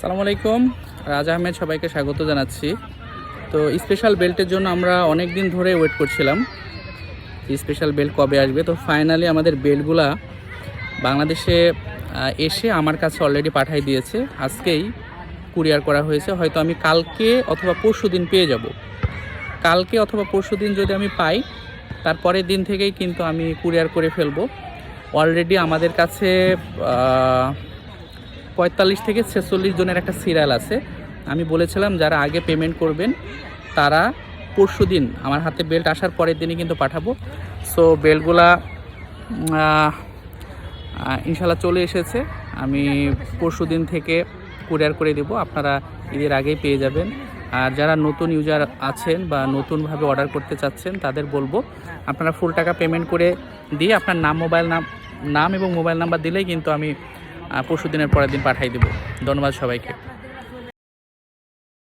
সালামু আলাইকুম। রাজ আহমেদ সবাইকে স্বাগত জানাচ্ছি। তো স্পেশাল বেল্টের জন্য আমরা অনেক দিন ধরে ওয়েট করছিলাম স্পেশাল বেল্ট কবে আসবে। তো ফাইনালি আমাদের বেল্টগুলা বাংলাদেশে এসে আমার কাছে অলরেডি পাঠাই দিয়েছে। আজকেই কুরিয়ার করা হয়েছে। হয়তো আমি কালকে অথবা পরশু দিন পেয়ে যাব। কালকে অথবা পরশু দিন যদি আমি পাই, তারপরের দিন থেকেই কিন্তু আমি কুরিয়ার করে ফেলব। অলরেডি আমাদের কাছে পঁয়তাল্লিশ থেকে ছেচল্লিশ জনের একটা সিরিয়াল আছে। আমি বলেছিলাম, যারা আগে পেমেন্ট করবেন, তারা পরশু দিন আমার হাতে বেল্ট আসার পরের দিনই কিন্তু পাঠাবো। সো বেল্টগুলা ইনশাল্লাহ চলে এসেছে। আমি পরশু দিন থেকে কুরিয়ার করে দেব। আপনারা ঈদের আগেই পেয়ে যাবেন। আর যারা নতুন ইউজার আছেন বা নতুনভাবে অর্ডার করতে চাচ্ছেন, তাদের বলব, আপনারা ফুল টাকা পেমেন্ট করে দিয়ে আপনার নাম মোবাইল নাম নাম এবং মোবাইল নাম্বার দিলেই কিন্তু আমি পরশু দিনের পরের দিন পাঠাই দেবো। ধন্যবাদ সবাইকে।